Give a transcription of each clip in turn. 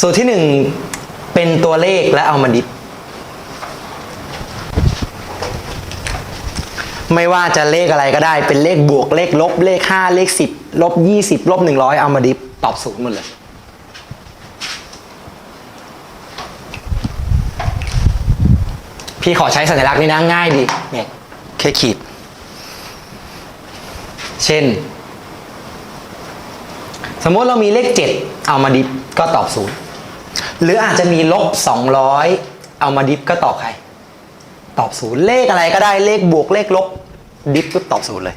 สูตรที่หนึ่งเป็นตัวเลขและเอามาดิฟไม่ว่าจะเลขอะไรก็ได้ เป็นเลขบวกเลขลบเลขห้าเลขสิบลบยี่สิบลบหนึ่งร้อยเอามาดิฟตอบศูนย์หมดเลย พี่ขอใช้สัญลักษณ์นี้นะง่ายดีเนี่ยแค่ขีด เช่น สมมติเรามีเลข 7 เอามาดิฟก็ตอบศูนย์ หรืออาจจะมีลบ 200 เอามาดิฟก็ตอบใคร ตอบศูนย์เลขอะไรก็ได้เลขบวกเลขลบ ดิฟปุ๊บตอบศูนย์เลย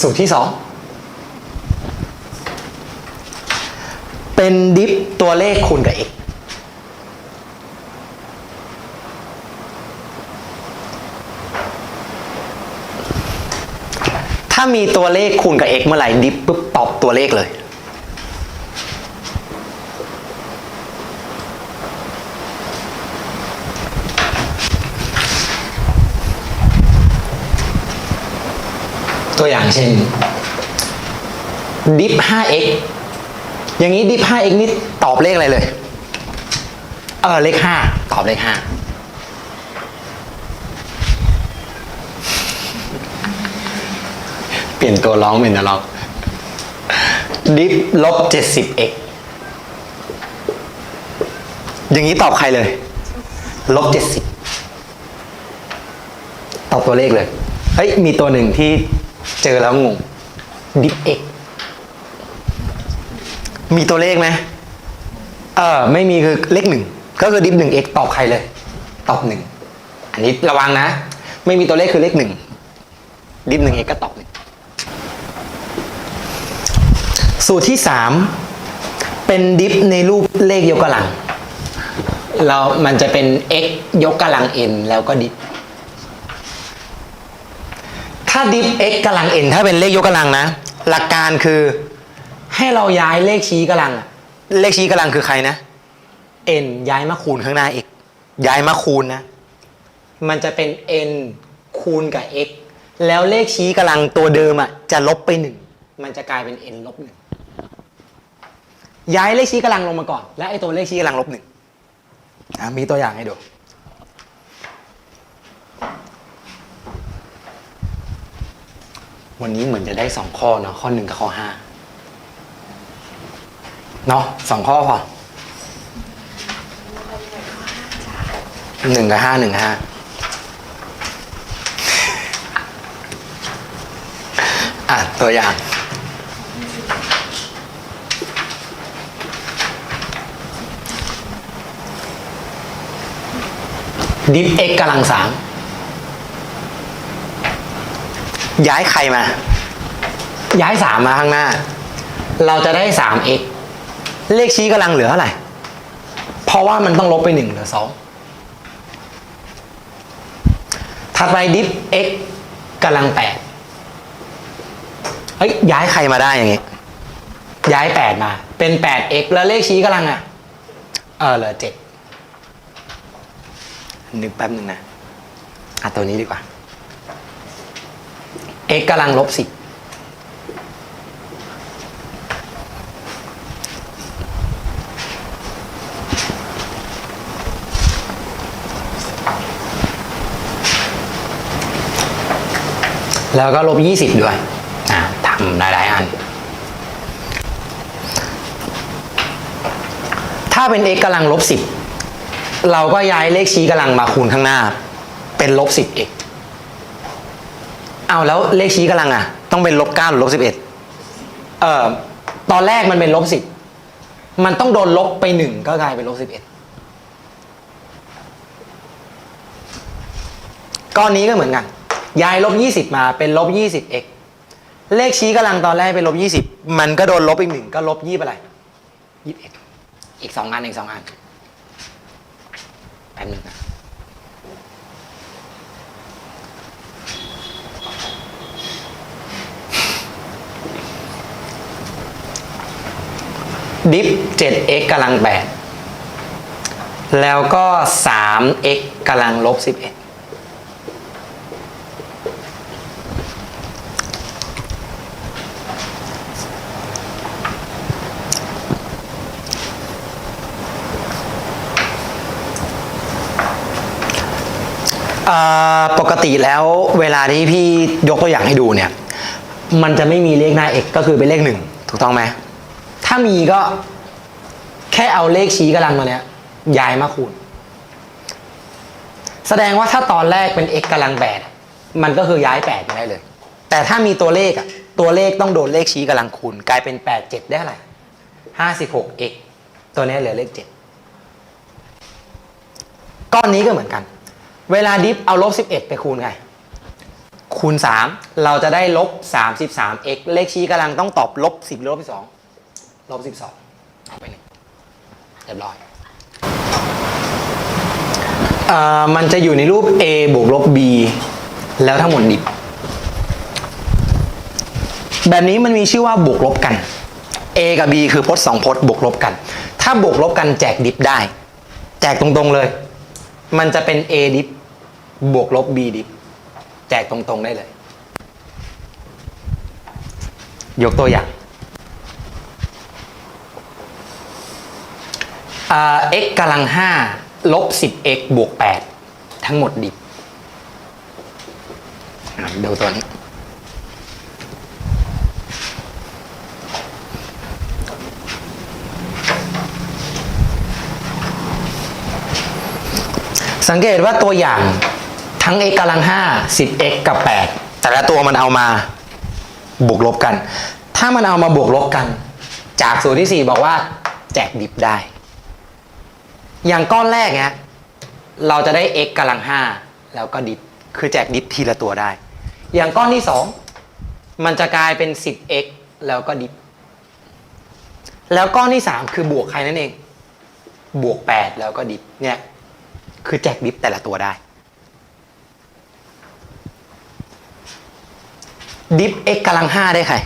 สูตรที่ 2 เป็นดิฟตัวเลขคูณกับ x ามีตัวเลขคูณกับ x เมื่อไหร่ดิฟปุ๊บตอบตัวเลขเลย ตัวอย่างเช่น ดิฟ 5x อย่างนี้ดิฟ 5x นี่ตอบเลขอะไรเลย เออเลข 5 ตอบเลข 5 ปลี่ยนตัวร้องเป็นตัวร้องดิฟลบ 70x อย่างนี้ตอบใครเลย ลบ70ตอบตัวเลขเลย เฮ้ย มีตัวหนึ่งที่เจอแล้วงง ดิฟ x มีตัวเลขไหมเออ ไม่มีคือเลขหนึ่ง ก็คือดิฟหนึ่ง x ตอบใครเลย ตอบหนึ่ง อันนี้ระวังนะ ไม่มีตัวเลขคือเลขหนึ่ง ดิฟหนึ่ง x ก็ตอบหนึ่ง สูตรที่สามเป็นดิฟในรูปเลขยกกำลัง เรา มันจะเป็น x ยกกำลัง n แล้วก็ดิฟ ถ้าดิฟ x กำลัง n ถ้าเป็นเลขยกกำลังนะ หลักการคือให้เราย้ายเลขชี้กำลังอะเลขชี้กำลังคือใครนะ n ย้ายมาคูณข้างหน้า x ย้ายมาคูณนะ มันจะเป็น n คูณกับ x แล้วเลขชี้กำลังตัวเดิมอะจะลบไปหนึ่ง มันจะกลายเป็น n ลบหนึ่ง ย้ายเลขชี้กำลังลงมาก่อน และไอตัวเลขชี้กำลังลบหนึ่งมีตัวอย่างให้ดูวันนี้เหมือนจะได้สองข้อเนาะข้อหนึ่งกับข้อห้าเนาะสองข้อพอหนึ่งกับห้าหนึ่งห้าอะตัวอย่าง ดิฟเอ็กกำลังสามย้ายใครมา ย้ายสามมาข้างหน้า เราจะได้สาม x เลขชี้กำลังเหลือเท่าไหร่ เพราะว่ามันต้องลบไปหนึ่งเหลือสองถัดไปดิฟ x กำลังแปดเฮ้ยย้ายใครมาได้อย่างงี้ ย้ายแปดมา เป็นแปด x แล้วเลขชี้กำลังอะ เออเหลือเจ็ด นึกแป๊บหนึ่งนะอะตัวนี้ดีกว่า x กำลังลบสิบแล้วก็ลบยี่สิบด้วยอ่าทำหลายๆอัน ถ้าเป็น x กำลังลบสิบ เราก็ย้ายเลขชี้กำลังมาคูณข้างหน้า เป็นลบสิบ x เอาแล้วเลขชี้กำลังอะ ต้องเป็นลบเก้าหรือลบสิบเอ็ดเอ่อตอนแรกมันเป็นลบสิบมันต้องโดนลบไปหนึ่งก็กลายเป็นลบสิบเอ็ดก้อนนี้ก็เหมือนกันย้ายลบยี่สิบมาเป็นลบยี่สิบ x เลขชี้กำลังตอนแรกเป็นลบยี่สิบมันก็โดนลบอีกหนึ่งก็ลบยี่อะไรยี่สิบเอ็ดอีกสองอันอีกสองอัน ป๊บนึงนะดิฟ 7x กำลัง 8 แล้วก็ 3x กำลังลบ 11 ปกติแล้วเวลาที่พี่ยกตัวอย่างให้ดูเนี่ย มันจะไม่มีเลขหน้า x ก็คือเป็นเลขหนึ่งถูกต้องไหมถ้ามีก็แค่เอาเลขชี้กำลังตัวเนี้ยย้ายมาคูณ แสดงว่าถ้าตอนแรกเป็น x กำลังแปดมันก็คือย้ายแปดมาได้เลย แต่ถ้ามีตัวเลขอะตัวเลขต้องโดนเลขชี้กำลังคูณ กลายเป็นแปดเจ็ดได้อะไรห้าสิบหก x ตัวนี้เหลือเลขเจ็ดก้อนนี้ก็เหมือนกัน เวลาดิฟเอาลบสิบเอ็ดไปคูณไง คูณ 3 เราจะได้ลบ 33 x เลขชี้กำลังต้องตอบลบ 10หรือลบ12ลบ 12เอาไปหนึ่งเรียบร้อยเอ่อมันจะอยู่ในรูป a บวกลบ b แล้วทั้งหมดดิบ แบบนี้มันมีชื่อว่าบวกลบกัน a กับ b คือพจน์สองพจน์บวกลบกัน ถ้าบวกลบกันแจกดิบได้ แจกตรงๆเลย มันจะเป็น a ดิบบวกลบ b ดิบแจกตรงๆได้เลย ยกตัวอย่างอ่า x กำลังห้าลบสิบ x บวกแปดทั้งหมดดิบอะดูตัวนี้ สังเกตว่าตัวอย่างทั้ง x กำลัง5 10x กับ 8 แต่ละตัวมันเอามาบวกลบกัน ถ้ามันเอามาบวกลบกัน จากสูตรที่ 4 บอกว่า แจกดิบได้ อย่างก้อนแรกเนี้ยเราจะได้ x กำลัง5แล้วก็ดิบคือแจกดิบทีละตัวได้ อย่างก้อนที่ 2 มันจะกลายเป็น 10x แล้วก็ดิบแล้วก้อนที่ 3 คือบวกใครนั่นเอง บวก 8 แล้วก็ดิบเนี่ย คือแจกดิฟแต่ละตัวได้ ดิฟ x กำลังห้าได้ใคร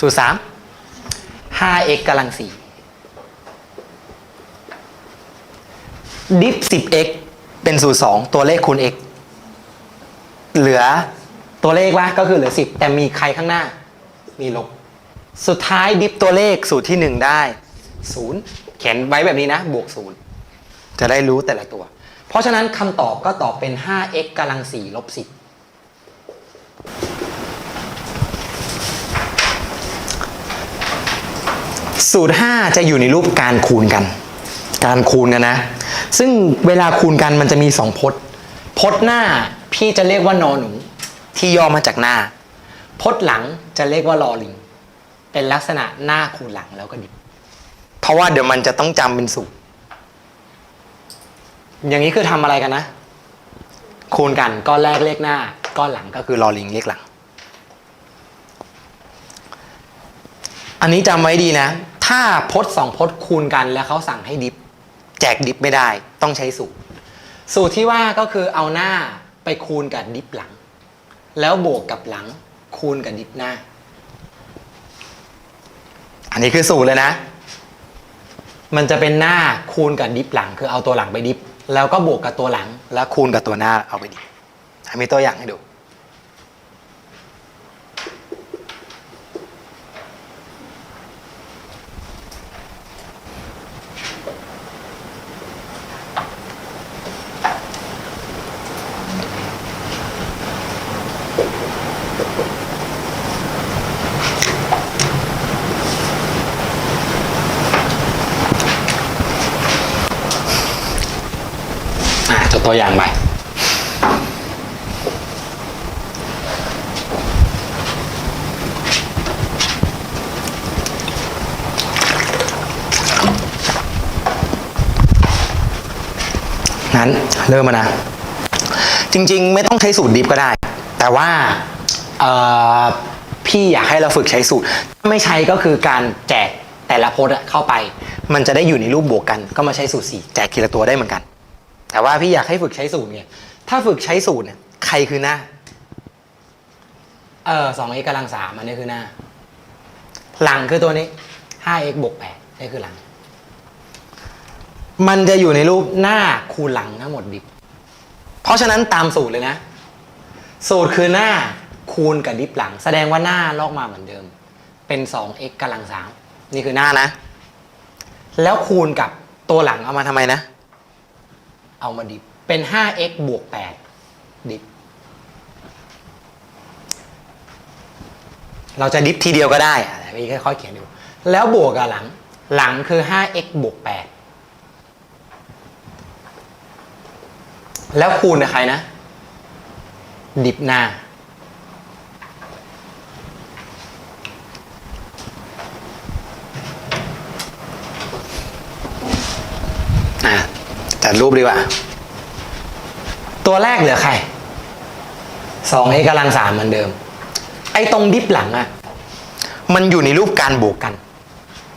สูตรสามห้า x กำลังสี่ดิฟสิบ x เป็นสูตรสองตัวเลขคูณ x เหลือตัวเลขว่าก็คือเหลือสิบแต่มีใครข้างหน้า มีลบ สุดท้ายดิฟตัวเลขสูตรที่หนึ่งได้ศูนย์เขียนไว้แบบนี้นะ บวกศูนย์ จะได้รู้แต่ละตัว เพราะฉะนั้นคำตอบก็ตอบเป็น 5x กำลัง4ลบ10 สูตร 5 จะอยู่ในรูปการคูณกัน การคูณกันนะ ซึ่งเวลาคูณกันมันจะมี 2 พจน์ พจน์หน้าพี่จะเรียกว่านอหนู ที่ย่อมาจากหน้า พจน์หลังจะเรียกว่าลอลิง เป็นลักษณะหน้าคูณหลังแล้วก็ดิบเพราะว่าเดี๋ยวมันจะต้องจำเป็นสูตร อย่างนี้คือทำอะไรกันนะ คูณกันก้อนแรกเลขหน้า ก้อนหลังก็คือลอลิงเลขหลัง อันนี้จำไว้ดีนะ ถ้าพจน์สองพจน์คูณกันแล้วเขาสั่งให้ดิฟแจกดิฟไม่ได้ ต้องใช้สูตร สูตรที่ว่าก็คือเอาหน้าไปคูณกับดิฟหลัง แล้วบวกกับหลัง คูณกับดิฟหน้า อันนี้คือสูตรเลยนะมันจะเป็นหน้าคูณกับดิฟหลัง คือเอาตัวหลังไปดิฟ แล้วก็บวกกับตัวหลังแล้วคูณกับตัวหน้าเอาไปดิมีตัวอย่างให้ดูั้น เริ่มมานะ จริง ๆ ไม่ต้องใช้สูตรดิฟก็ได้ แต่ว่าพี่อยากให้เราฝึกใช้สูตร ถ้าไม่ใช้ก็คือการแจกแต่ละโพสเข้าไป มันจะได้อยู่ในรูปบวกกัน ก็มาใช้สูตรสี่แจกทีละตัวได้เหมือนกัน แต่ว่าพี่อยากให้ฝึกใช้สูตรไงถ้าฝึกใช้สูตรเนี่ยใครคือหน้า เออสอง x กำลังสามอันนี้คือหน้า หลังคือตัวนี้ห้า x บวกแปดนี่คือหลัง มันจะอยู่ในรูปหน้าคูณหลังทั้งหมดดิบ เพราะฉะนั้นตามสูตรเลยนะ สูตรคือหน้าคูณกับดิฟหลัง แสดงว่าหน้าลอกมาเหมือนเดิม เป็น 2x กำลังสามนี่คือหน้านะ แล้วคูณกับตัวหลังเอามาทำไมนะ เอามาดิฟเป็น 5x บวกดิฟเราจะดิฟทีเดียวก็ได้อะแต่พี่ค่อยๆเขียนดู แล้วบวกกับหลัง หลังคือ 5x บวก 8 แล้วคูณกับใครนะ ดิฟหน้า อะจัดรูปดีกว่า ตัวแรกเหลือใคร 2 x กำลังสามเหมือนเดิม ไอ้ตรงดิฟหลังอะมันอยู่ในรูปการบวกกัน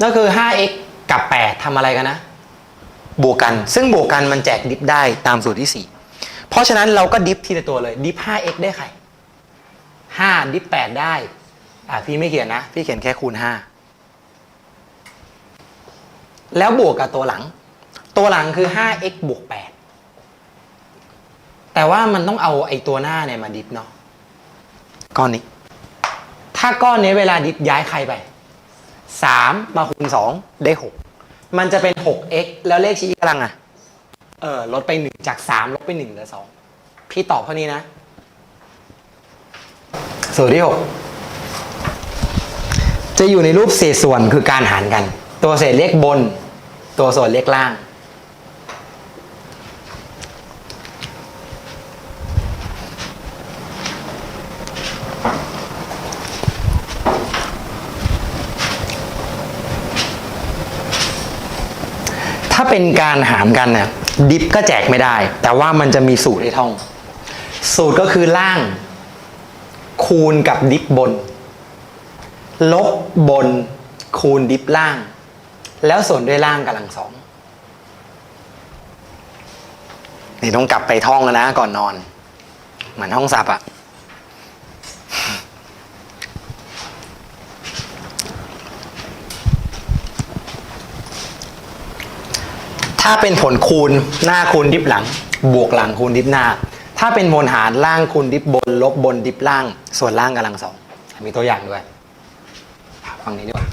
ก็คือ 5x กับ 8ทำอะไรกันนะ บวกกัน ซึ่งบวกกันมันแจกดิฟได้ตามสูตรที่ 4 เพราะฉะนั้นเราก็ดิฟทีละตัวเลยดิฟ 5x ได้ใคร 5 ดิฟ 8 ได้ อะพี่ไม่เขียนนะ พี่เขียนแค่คูณ 5 แล้วบวกกับตัวหลัง ตัวหลังคือ 5x บวก 8 แต่ว่ามันต้องเอาไอ้ตัวหน้าเนี่ยมาดิฟเนาะก้อนนี้ ถ้าก้อนนี้เวลาดิฟย้ายใครไป 3 มาคูณ 2 ได้ 6 มันจะเป็น 6x แล้วเลขชี้กำลังอะ ออลดไป1จาก3ลดไป1เหลือ2พี่ตอบเท่านี้นะสูตรที่6จะอยู่ในรูปเศษส่วนคือการหารกัน ตัวเศษเลขบน ตัวส่วนเลขล่าง ถ้าเป็นการหารกันเนี่ย ดิฟก็แจกไม่ได้ แต่ว่ามันจะมีสูตรให้ท่อง สูตรก็คือล่าง คูณกับดิฟบน ลบบน คูณดิฟล่าง แล้วส่วนด้วยล่างกำลังสองนี่ต้องกลับไปท่องนะก่อนนอน เหมือนห้องซับอะ ถ้าเป็นผลคูณหน้าคูณดิฟหลัง บวกหลังคูณดิฟหน้า ถ้าเป็นมวลหารล่างคูณดิฟบน ลบบนดิฟล่าง ส่วนล่างกำลังสองมีตัวอย่างด้วยฟังนี้ด้วย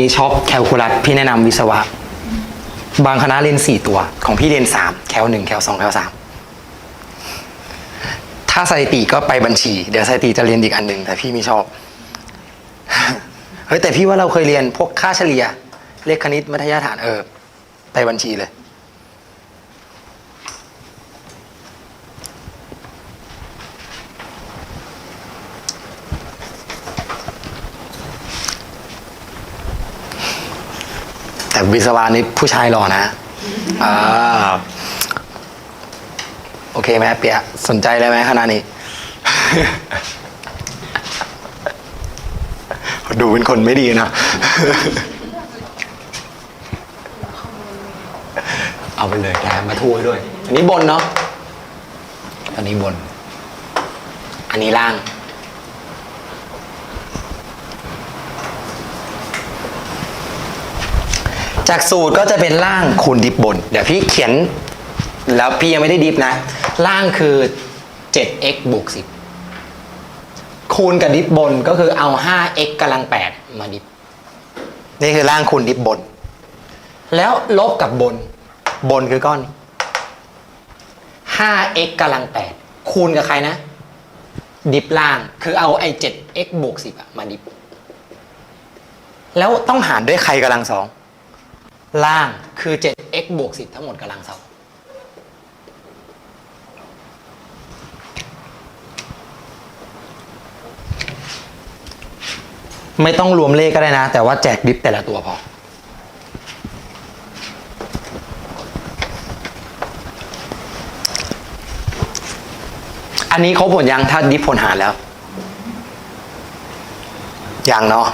นี้ชอบแคลคูลัสพี่แนะนำวิศวะ บางคณะเรียนสี่ตัว ของพี่เรียนสามแคลหนึ่งแคลสองแคลสามถ้าสถิติก็ไปบัญชี เดี๋ยวสถิติจะเรียนอีกอันหนึ่งแต่พี่ไม่ชอบ เฮ้ยแต่พี่ว่าเราเคยเรียนพวกค่าเฉลี่ย เลขคณิตมัธยฐานเออไปบัญชีเลย วิศวะนี่ผู้ชายหล่อนะอ่าโอเคไหมเปียสนใจเลยไหมขณะนี้ ดูเป็นคนไม่ดีนะเอาไปเลยแกมาทูให้ด้วย อันนี้บนเนาะอันนี้บน อันนี้ล่าง จากสูตรก็จะเป็นล่างคูณดิบบน เดี๋ยวพี่เขียน แล้วพี่ยังไม่ได้ดิบนะ ล่างคือ 7x บวก10 คูณกับดิบบนก็คือเอา 5x กำลัง 8 มาดิบ นี่คือล่างคูณดิบบน แล้วลบกับบน บนคือก้อนนี้ 5x กำลัง 8 คูณกับใครนะ ดิบล่างคือเอาไอ้ 7x บวก10อะมาดิบ แล้วต้องหารด้วยใครกำลังสอง ล่างคือ 7x บวก 10 ทั้งหมดกำลังสองไม่ต้องรวมเลขก็ได้นะ แต่ว่าแจกดิฟแต่ละตัวพอ อันนี้เขาผลยังถ้าดิฟผลหารแล้ว ยังเนาะ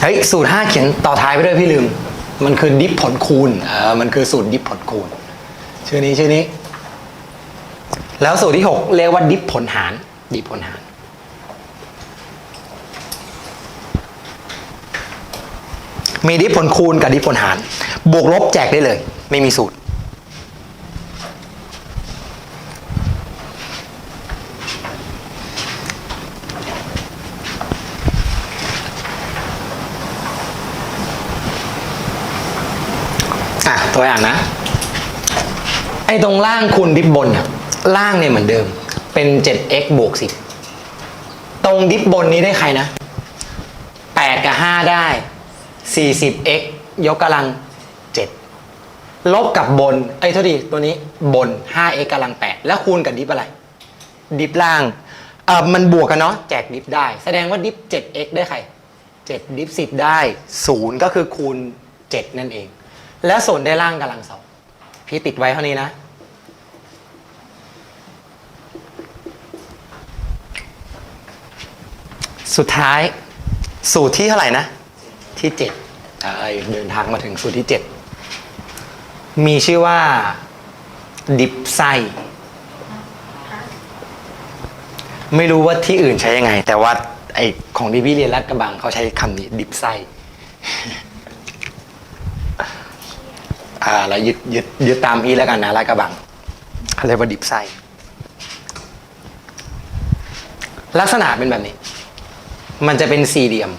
เฮ้ยสูตรห้าเขียนต่อท้ายไปด้วยพี่ลืม มันคือดิฟผลคูณเออมันคือสูตรดิฟผลคูณ ชื่อนี้ชื่อนี้ แล้วสูตรที่หกเรียกว่าดิฟผลหาร ดิฟผลหารมีดิฟผลคูณกับดิฟผลหาร บวกลบแจกได้เลย ไม่มีสูตร อะ ตัวอย่างนะ ไอ้ ตรงล่างคูณดิฟบน ล่างเนี่ยเหมือนเดิม เป็น 7x บวก 10 ตรงดิฟบนนี้ได้ใครนะ 8 กับ 5 ได้ 40x ยกกำลัง 7 ลบกับบนไอ้ยโทษทีตัวนี้บน 5x กำลัง 8 แล้วคูณกับดิฟอะไร ดิฟล่าง เออมันบวกกันเนาะ แจกดิฟได้ แสดงว่าดิฟ 7x ได้ใคร 7 ดิฟ10 ได้ 0 ก็คือคูณ 7 นั่นเอง แล้วส่วนได้ล่างกำลังสองพี่ติดไว้เท่านี้นะ สุดท้าย สูตรที่เท่าไหร่นะ ที่เจ็ดเอ้ยเดินทางมาถึงสูตรที่เจ็ดมีชื่อว่า ดิบไส้ไม่รู้ว่าที่อื่นใช้ยังไง แต่ว่าไอของที่พี่เรียนรัดกระบังเขาใช้คำนี้ ดิบไส้อ่าแล้วยึดยึดยึดตามพี่แล้วกันนะลาดกระบังเขาเรียกว่าดิบไส้ลักษณะเป็นแบบนี้ มันจะเป็นสี่เหลี่ยม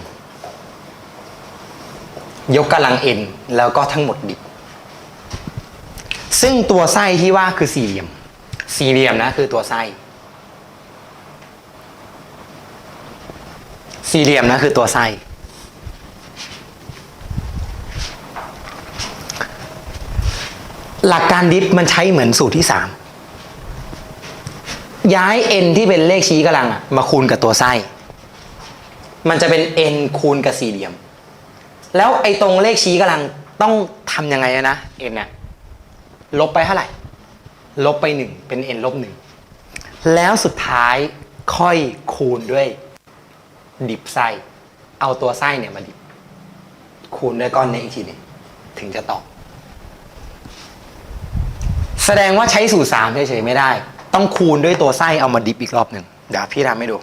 ยกกำลังเอ็นแล้วก็ทั้งหมดดิบ ซึ่งตัวไส้ที่ว่าคือสี่เหลี่ยม สี่เหลี่ยมนะคือตัวไส้ สี่เหลี่ยมนะคือตัวไส้ หลักการดิฟมันใช้เหมือนสูตรที่สามย้าย n ที่เป็นเลขชี้กำลังมาคูณกับตัวไส้ มันจะเป็น n คูณกับสี่เหลี่ยม แล้วไอ้ตรงเลขชี้กำลังต้องทำยังไงนะ n เนี่ยลบไปเท่าไหร่ ลบไปหนึ่งเป็น n ลบหนึ่งแล้วสุดท้ายค่อยคูณด้วย ดิบไส้เอาตัวไส้เนี่ยมาดิบ คูณด้วยก้อนนี้อีกทีนึงถึงจะตอบ แสดงว่าใช้สูตรสามเฉยๆไม่ได้ ต้องคูณด้วยตัวไส้เอามาดิบอีกรอบหนึ่งเดี๋ยวพี่ทำให้ดู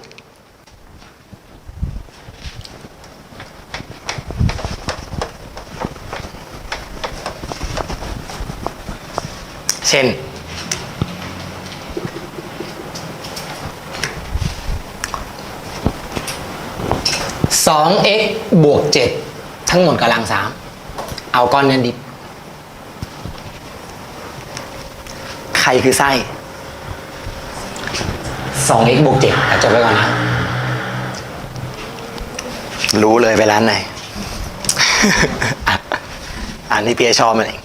เช่นสอง x บวกเจ็ดทั้งหมดกำลังสามเอาก้อนนี้ดิบ ใครคือไส้ 2x บวก7จบไปก่อนนะ รู้เลยไปร้านไหน อันนี้พี่ชอบมันเอง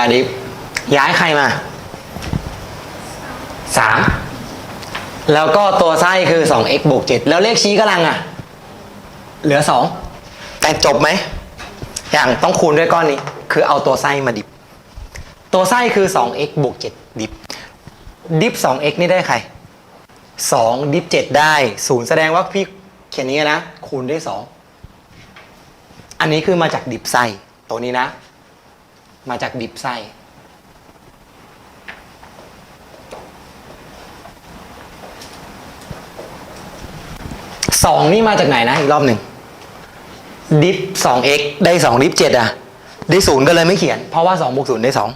ลานี้ย้ายใครมาสามแล้วก็ตัวไส้คือ 2x บวก7แล้วเลขชี้กำลังอะ เหลือ2แต่จบไหม อย่างต้องคูณด้วยก้อนนี้ คือเอาตัวไส้มาดิบ ตัวไส้คือ 2x บวก7ดิบ ดิบ 2x นี่ได้ใคร2ดิบ7ได้0แสดงว่าพี่เขียนนี้นะ คูณด้วย2อันนี้คือมาจากดิบไส้ตัวนี้นะ มาจากดิบไส้ สองนี่มาจากไหนนะ อีกรอบหนึ่ง ดิฟสองเอ็กได้สองดิฟเจ็ดอะได้ศูนย์ก็เลยไม่เขียน เพราะว่าสองบวกศูนย์ได้สอง